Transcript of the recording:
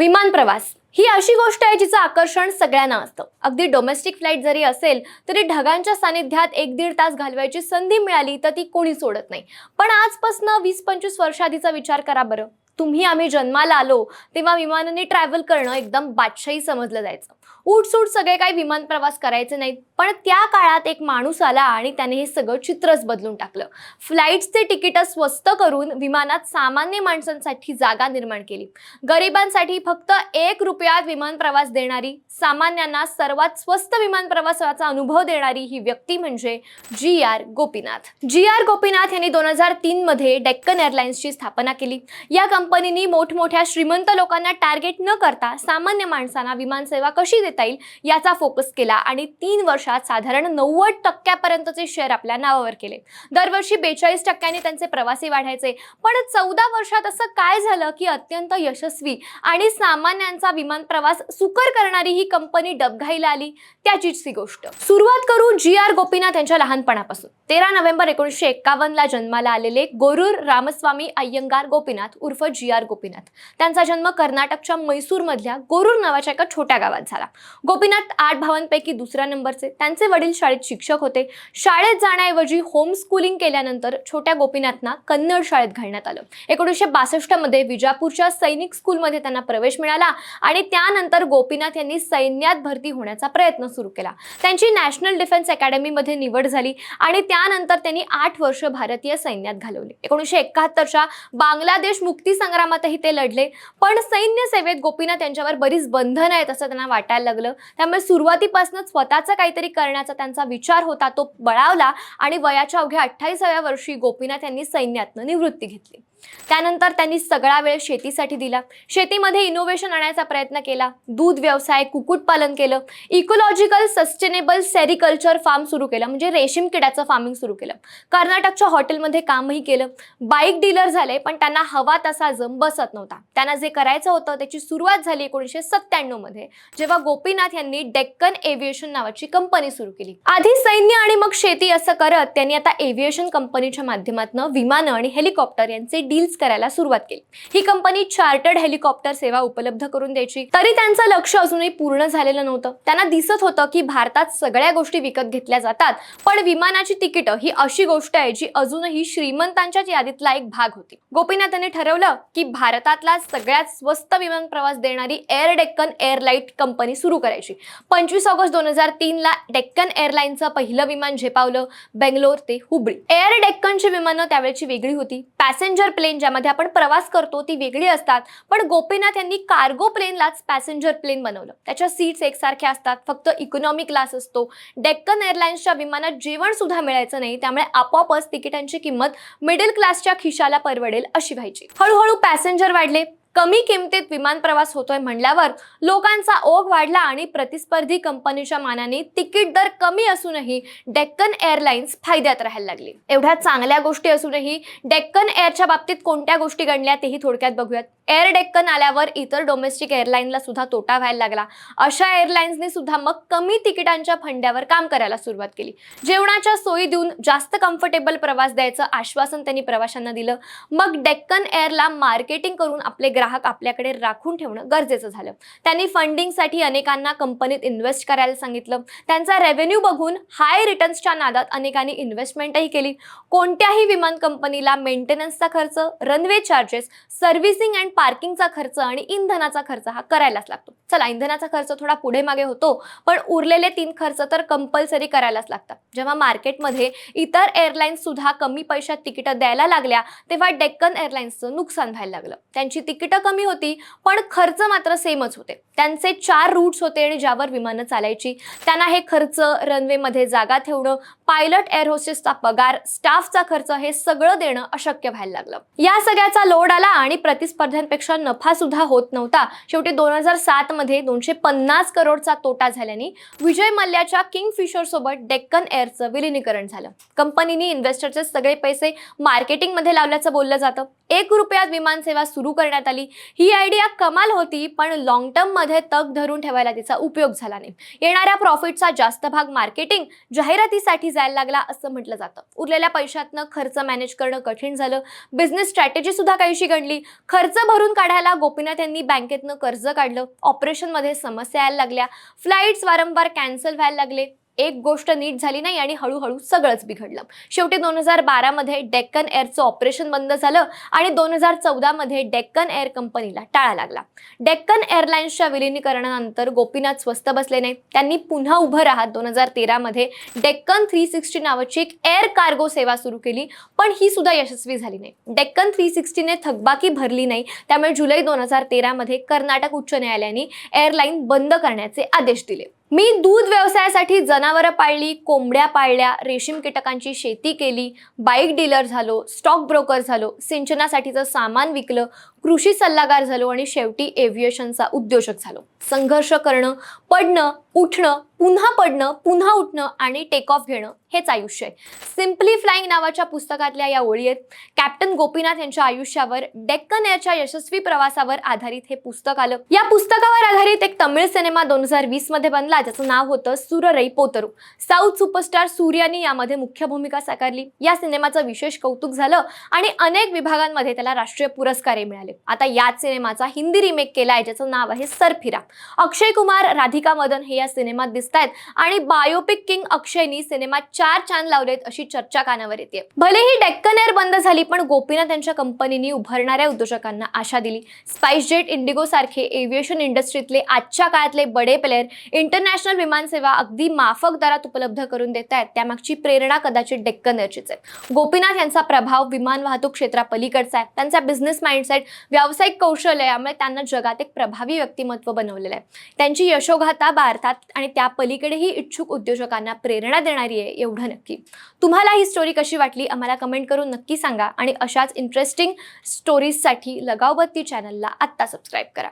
विमान प्रवास. ही अशी गोष्ट आहे जिचं आकर्षण सगळ्यांना असतं. अगदी डोमेस्टिक फ्लाईट जरी असेल तरी ढगांच्या सानिध्यात एक दीड तास घालवायची संधी मिळाली तर ती कोणी सोडत नाही. पण आजपासनं वीस पंचवीस वर्षाआधीचा विचार करा बरं. तुम्ही आम्ही जन्माला आलो तेव्हा विमानाने ट्रॅव्हल करणं एकदम बादशाही समजलं जायचं. उठसूट सगळे काही विमान प्रवास करायचे नाहीत. पण त्या काळात एक माणूस आला आणि त्याने हे सगळं चित्रच बदलून टाकलं. फ्लाईट्सचे तिकीट स्वस्त करून विमानात सामान्य माणसांसाठी जागा निर्माण केली. गरिबांसाठी फक्त एक रुपयात विमान प्रवास देणारी सामान्यांना सर्वात स्वस्त विमान प्रवासाचा अनुभव देणारी ही व्यक्ती म्हणजे G R Gopinath. G R Gopinath यांनी दोन हजार तीन मध्ये डेक्कन एअरलाइन्सची स्थापना केली. या कंपनीनी मोठमोठ्या श्रीमंत लोकांना टार्गेट न करता सामान्य माणसांना विमानसेवा कशी देता येईल याचा फोकस केला आणि तीन वर्षात साधारण नव्वद टक्क्यापर्यंतचे शेअर आपल्या नावावर केले. दरवर्षी बेचाळीस टक्क्यांनी त्यांचे प्रवासी वाढायचे. पण चौदा वर्षात असं काय झालं की अत्यंत यशस्वी आणि सामान्यांचा विमान प्रवास सुकर करणारी ही कंपनी डबघाईला आली? त्याचीच गोष्ट. सुरुवात करू जी आर गोपीनाथ यांच्या लहानपणापासून. तेरा नोव्हेंबर एकोणीसशे एक्कावन्नला जन्माला आलेले गोरूर रामस्वामी अय्यंगार गोपीनाथ उर्फ जी आर गोपीनाथ. त्यांचा जन्म कर्नाटकच्या मैसूरमधल्या गोरूर नावाच्या एका छोट्या गावात झाला. गोपीनाथ आठ भावांपैकी दुसऱ्या नंबरचे. त्यांचे वडील शाळेत शिक्षक होते. शाळेत जाण्याऐवजी होम स्कूलिंग केल्यानंतर छोट्या गोपीनाथना कन्नड शाळेत घालण्यात आलं. एकोणीसशे बासष्टमध्ये विजापूरच्या सैनिक स्कूलमध्ये त्यांना प्रवेश मिळाला आणि त्यानंतर गोपीनाथ यांनी सैन्यात भरती होण्याचा प्रयत्न सुरू केला. त्यांची नॅशनल डिफेन्स अकॅडमीमध्ये निवड झाली आणि त्यानंतर त्यांनी आठ वर्ष भारतीय सैन्यात घालवली. एकोणीसशे एकाहत्तरच्या बांगलादेश मुक्ती संग्रामातही ते लढले. पण सैन्य सेवेत गोपीनाथ यांच्यावर बरीच बंधनं आहेत असं त्यांना वाटायला लागलं. त्यामुळे सुरुवातीपासूनच स्वतःचं काहीतरी करण्याचा त्यांचा विचार होता तो बळावला आणि वयाच्या अवघ्या अठ्ठावीसाव्या वर्षी गोपीनाथ यांनी सैन्यातनं निवृत्ती घेतली. त्यानंतर त्यांनी सगळा वेळ शेतीसाठी दिला. शेतीमध्ये इनोव्हेशन आणायचा प्रयत्न केला. दूध व्यवसाय कुक्कुटपालन केलं. इकोलॉजिकल सस्टेनेबल सेरिकल्चर फार्म सुरू केलं. म्हणजे रेशीम किड्याचं फार्मिंग सुरू केलं. कर्नाटकच्या हॉटेलमध्ये कामही केलं. बाईक डीलर झाले पण त्यांना हवा तसा जम बसत नव्हता. त्यांना जे करायचं होतं त्याची सुरुवात झाली एकोणीसशे सत्त्याण्णवमध्ये जेव्हा गोपीनाथ यांनी डेक्कन एव्हिएशन नावाची कंपनी सुरू केली. आधी सैन्य आणि मग शेती असं करत त्यांनी आता एव्हिएशन कंपनीच्या माध्यमातून विमानं आणि हेलिकॉप्टर यांचे डील्स करायला सुरुवात केली. ही कंपनी चार्टर्ड हेलिकॉप्टर सेवा उपलब्ध करून द्यायची. तरी त्यांचं लक्ष अजूनही पूर्ण झालेलं नव्हतं. त्यांना दिसत होतं की भारतात सगळ्या गोष्टी विकत घेतल्या जातात पण विमानाची तिकीटं ही अशी गोष्ट आहे जी अजूनही श्रीमंतांच्याच यादीतला एक भाग होती. गोपीनाथांनी ठरवलं की भारतातला सगळ्यात स्वस्त विमान प्रवास देणारी एअर डेक्कन एअरलाईट कंपनी सुरू करायची. पंचवीस ऑगस्ट दोन हजार तीनला डेक्कन एअरलाईनचं पहिलं विमान झेपावलं बेंगलोर ते हुबळी. एअर डेक्कनची विमानं त्यावेळची वेगळी होती. पॅसेंजर प्लेन ज्यामध्ये आपण प्रवास करतो ती वेगळी असतात. पण गोपीनाथ यांनी कार्गो प्लेनलाच पॅसेंजर प्लेन बनवलं. त्याच्या सीट्स एकसारख्या असतात फक्त इकॉनॉमी क्लास असतो. डेक्कन एअरलाइन्सच्या विमानात जेवण सुद्धा मिळायचं नाही त्यामुळे आपोआपच तिकिटांची किंमत मिडल क्लासच्या खिशाला परवडेल अशी व्हायची. हळूहळू पॅसेंजर वाढले. कमी किमतीत विमान प्रवास होतोय म्हणल्यावर लोकांचा ओघ वाढला आणि प्रतिस्पर्धी कंपनीच्या मानाने तिकीट दर कमी असूनही डेक्कन एअरलाइन्स फायद्यात राहायला लागली. एवढ्या चांगल्या गोष्टी असूनही डेक्कन एअरच्या बाबतीत कोणत्या गोष्टी घडल्या तेही थोडक्यात बघूयात. एअर डेक्कन आल्यावर इतर डोमेस्टिक एअरलाईनला सुद्धा तोटा व्हायला लागला. अशा एअरलाईन्सने सुद्धा मग कमी तिकिटांच्या फंड्यावर काम करायला सुरुवात केली. जेवणाच्या सोयी देऊन जास्त कम्फर्टेबल प्रवास द्यायचं आश्वासन त्यांनी प्रवाशांना दिलं. मग डेक्कन एअरला मार्केटिंग करून आपले ग्राहक आपल्याकडे राखून ठेवणं गरजेचं झालं. त्यांनी फंडिंगसाठी अनेकांना कंपनीत इन्व्हेस्ट करायला सांगितलं. त्यांचा रेव्हेन्यू बघून हाय रिटर्न्सच्या नादात अनेकांनी इन्व्हेस्टमेंटही केली. कोणत्याही विमान कंपनीला मेंटेनन्सचा खर्च रनवे चार्जेस सर्व्हिसिंग अँड पार्किंगचा खर्च आणि इंधनाचा खर्च हा करायलाच लागतो. चला इंधनाचा खर्च थोडा पुढे मागे होतो पण उरलेले तीन खर्च तर कंपल्सरी करायलाच लागतात. जेव्हा मार्केटमध्ये इतर एअरलाईन्स सुद्धा कमी पैशात तिकीटं द्यायला लागल्या तेव्हा डेक्कन एअरलाईन्सचं नुकसान व्हायला लागलं. त्यांची तिकीट कमी होती पण खर्च मात्र सेमच होते. त्यांचे चार रूट्स होते आणि ज्यावर विमानं चालायची. त्यांना हे खर्च रनवेमध्ये जागा ठेवणं पायलट एअर होस्टेसचा पगार स्टाफचा खर्च हे सगळं देणं अशक्य व्हायला लागलं. या सगळ्याचा लोड आला आणि प्रतिस्पर्ध्यांपेक्षा नफा सुद्धा होत नव्हता. शेवटी दोन हजार सात मध्ये दोनशे पन्नास करोडचा तोटा झाल्याने विजय मल्ल्याच्या किंग फिशर सोबत डेक्कन एअरचं विलिनीकरण झालं. कंपनीने इन्व्हेस्टरचे सगळे पैसे मार्केटिंगमध्ये लावल्याचं बोललं जातं. एक रुपयात विमानसेवा सुरू करण्यात आली. ही आयडिया कमाल होती पण लॉंग टर्ममध्ये तग धरून ठेवायला तिचा उपयोग झाला नाही. येणाऱ्या प्रॉफिटचा जास्त भाग मार्केटिंग जाहिरातीसाठी जायला लागला असं म्हटलं जातं. उरलेल्या पैशातनं खर्च मॅनेज करणं कठीण झालं. बिझनेस स्ट्रॅटेजी सुद्धा काहीशी घडली. खर्च भरून काढायला गोपीनाथ यांनी बँकेतनं कर्ज काढलं. ऑपरेशनमध्ये समस्या यायला लागल्या. फ्लाईट्स वारंवार कॅन्सल व्हायला लागले. एक गोष्ट नीट झाली नाही आणि हळूहळू सगळंच बिघडलं. शेवटी दोन हजार बारामध्ये डेक्कन एअरचं ऑपरेशन बंद झालं आणि दोन हजार चौदामध्ये डेक्कन एअर कंपनीला टाळा लागला. डेक्कन एअरलाइन्सच्या विलिनीकरणानंतर गोपीनाथ स्वस्त बसले नाही त्यांनी पुन्हा उभं राहत दोन हजार तेरामध्ये डेक्कन थ्री सिक्स्टी नावाची एक एअर कार्गो सेवा सुरू केली पण ही सुद्धा यशस्वी झाली नाही. डेक्कन थ्री सिक्स्टीने थकबाकी भरली नाही त्यामुळे जुलै दोन हजार तेरामध्ये कर्नाटक उच्च न्यायालयाने एअरलाईन बंद करण्याचे आदेश दिले. मी दूध व्यवसायासाठी जनावरं पाळली कोंबड्या पाळल्या रेशीम कीटकांची शेती केली बाईक डीलर झालो स्टॉक ब्रोकर झालो सिंचनासाठीचं सामान विकलं कृषी सल्लागार झालो आणि शेवटी एव्हिएशनचा उद्योजक झालो. संघर्ष करणं पडणं उठणं पुन्हा पडणं पुन्हा उठणं आणि टेक ऑफ घेणं हेच आयुष्य आहे. सिम्पली फ्लाईंग नावाच्या पुस्तकातल्या या ओळी आहेत. कॅप्टन गोपीनाथ यांच्या आयुष्यावर डेक्कन याच्या यशस्वी प्रवासावर आधारित हे पुस्तक आलं. या पुस्तकावर आधारित एक तमिळ सिनेमा दोन हजार वीसमध्ये बनला ज्याचं नाव होतं सुररई पोतरू. साऊथ सुपरस्टार सूर्यानी यामध्ये मुख्य भूमिका साकारली. या सिनेमाचं विशेष कौतुक झालं आणि अनेक विभागांमध्ये त्याला राष्ट्रीय पुरस्कारही मिळाले. आता याच सिनेमाचा हिंदी रिमेक केला आहे ज्याचं नाव आहे सरफिरा अक्षय कुमार राधिका मदन हे या सिनेमात दिसत आहेत आणि बायोपिक किंग अक्षयनी सिनेमात चार चांद लावलेत अशी चर्चा कानावर येते. भले ही डेक्कन एअर बंद झाली पण गोपीनाथ यांच्या कंपनीने उभारणाऱ्या उद्योजकांना आशा दिली. स्पाइस जेट इंडिगो सारखे एव्हिएशन इंडस्ट्रीतले आजच्या काळातले बडे प्लेअर इंटरनॅशनल विमानसेवा अगदी माफक दरात उपलब्ध करून देत आहेत. त्यामागची प्रेरणा कदाचित डेक्कन एअरचीच आहे. गोपीनाथ यांचा प्रभाव विमान वाहतूक क्षेत्रापलीकडचा आहे. त्यांचा बिझनेस माइंडसेट व्यावसायिक कौशल्य यामुळे त्यांना जगात एक प्रभावी व्यक्तिमत्व बनवलेलं आहे. त्यांची यशोगाथा भारतात आणि त्या पलीकडेही इच्छुक उद्योजकांना प्रेरणा देणारी आहे एवढं नक्की. तुम्हाला ही स्टोरी कशी वाटली आम्हाला कमेंट करून नक्की सांगा आणि अशाच इंटरेस्टिंग स्टोरीजसाठी लगावबत्ती चॅनलला आत्ता सबस्क्राईब करा.